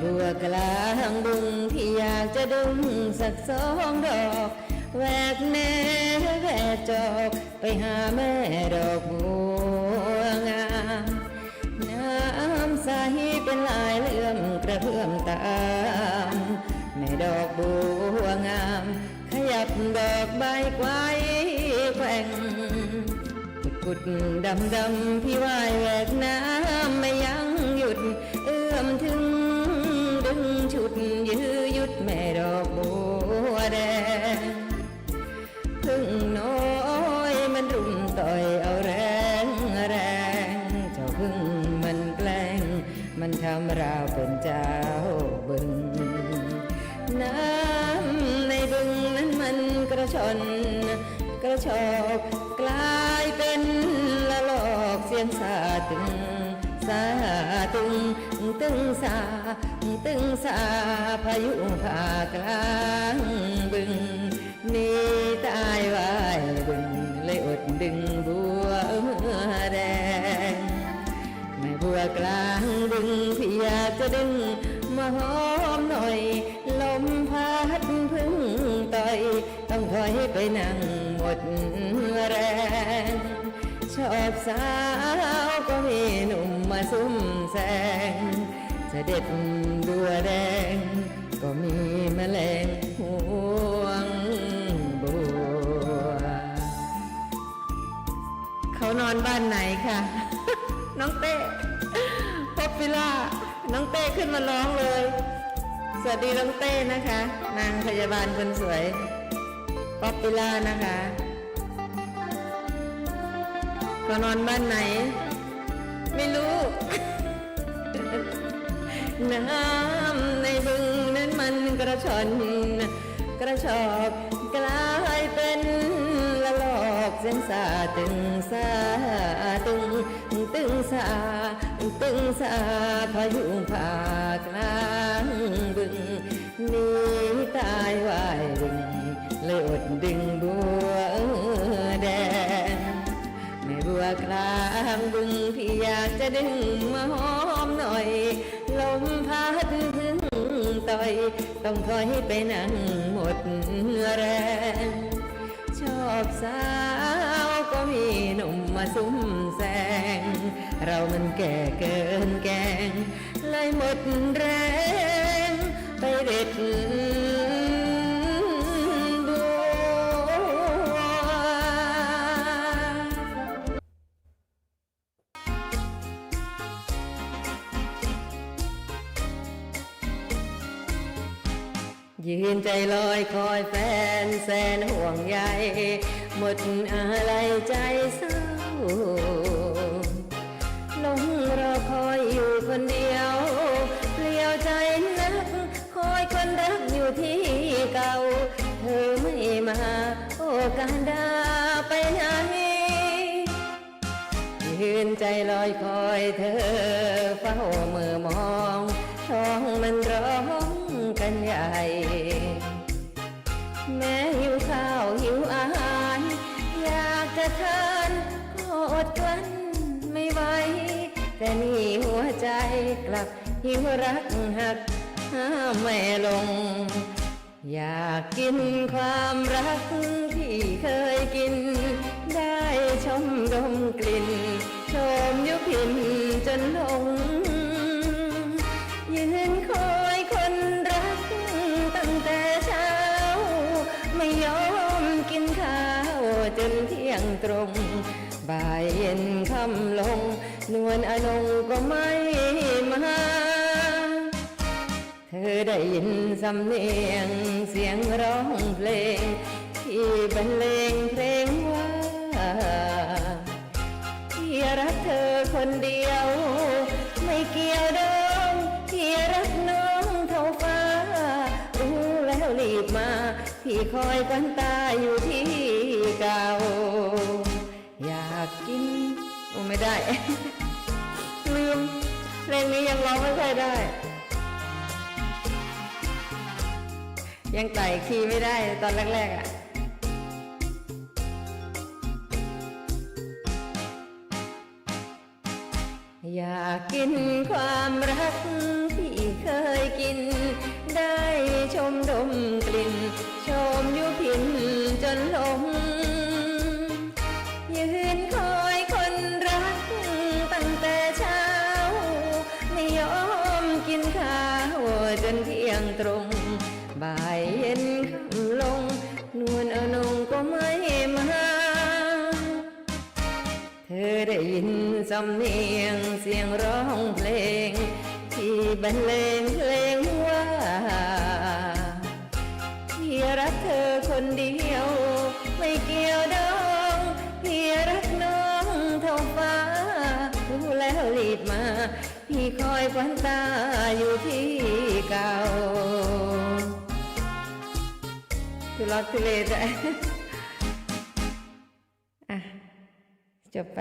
บัวกลางบุงที่อยากจะดึงสักสองดอกแหวกแนวแหวกจอกไปหาแม่ดอกบัวงามน้ำใสเป็นลายเลื่อมกระเพื่อมตามแม่ดอกบัวงาม ขยับดอกใบไว้แกว่งกุดดำดำพี่ว่ายแหวกน้ำไม่ยั้ง มันทำราวเป็นเจ้าบึง น้ำในบึงนั้นมันกระชอนกระชอกกลายเป็นละลอกเสียงสาตึงสาตึงตึงสาตึงสาพายุผ่ากลางบึงนี่ตายวายบึงเลยอดดึงบั ดึงมาหอมหน่อย ลมพัดพึ่งต่อย ต้องคอยไปนั่งหมดแรง ชอบสาวก็มีหนุ่มมาซุ่มแซงจะเด็ดบัวแดง ก็มีแมลงห่วงบัว เขานอนบ้านไหนคะน้องเต้ป๊อปปิล่า น้องเต้ขึ้นมาร้องเลย สวัสดีน้องเต้นะคะ นางพยาบาลคนสวยป๊อปปิล่านะคะเขานอนบ้านไหน ไม่รู้ น้ำในบึงนั้นมันกระชอนกระชอกกลา เส้นสาตึงสาตึงตึงสาตึงสาพายุผากลางบึงนีตายวายบึงเลยอดดึงบัวแดงแม่บัวกลางบึงพี่อยากจะดึงมาหอมหน่อย ลมพัดพึ่งต่อย ต้องคอยไปนั่งหมด ซุ่มแซงเรามันแก่เกินแกงเลยหมดแรง ไปเด็ดบัวยืนใจลอยคอยแฟนแสนห่วงใยหมดอะไรใจเศร้า ลงรอคอยอยู่คนเดียวเปลี่ยวใจนัก คอยคนรักอยู่ที่เก่า เธอไม่มา โอ้การดาไปไหนยืนใจลอยคอยเธอ เฝ้ามือมองท้องมันร้องกันใหญ่ แต่นี่หัวใจกลับหิวรักหักห้ามไม่ลง อยากกินความรักที่เคยกิน ได้ชมดมกลิ่น ชมยุพินจนหลงยืนคอยคนรักตั้งแต่เช้า ไม่ยอมกินข้าวจนเที่ยงตรง บ่ายเย็นค่ำลง นวลอนงก็ไม่มา เธอได้ยินสำเนียงเสียงร้องเพลง ที่บรรเลงเพลงว่าที่รักเธอคนเดียว ไม่เกี่ยวดองที่รักน้องเท่าฟ้า รู้แล้วรีบมา พี่คอยกันตาอยู่ที่เก่า อยากกินโอ้ไม่ได้ นี้ยังร้องไม่ค่อยได้ ยังไต่คีย์ไม่ได้ตอนแรกๆอะอยากกินความรัก ตรง บ่ายเย็นค่ำลง นวลเอนงก็ไม่มา เธอได้ยินสำเนียงเสียงร้องเพลง ที่บรรเลงเพลงว่าพี่รักเธอคนเดียว ไม่เกี่ยวด พี่คอยควันตาอยู่ที่เก่าทุลักทุเลใจอะ จบไป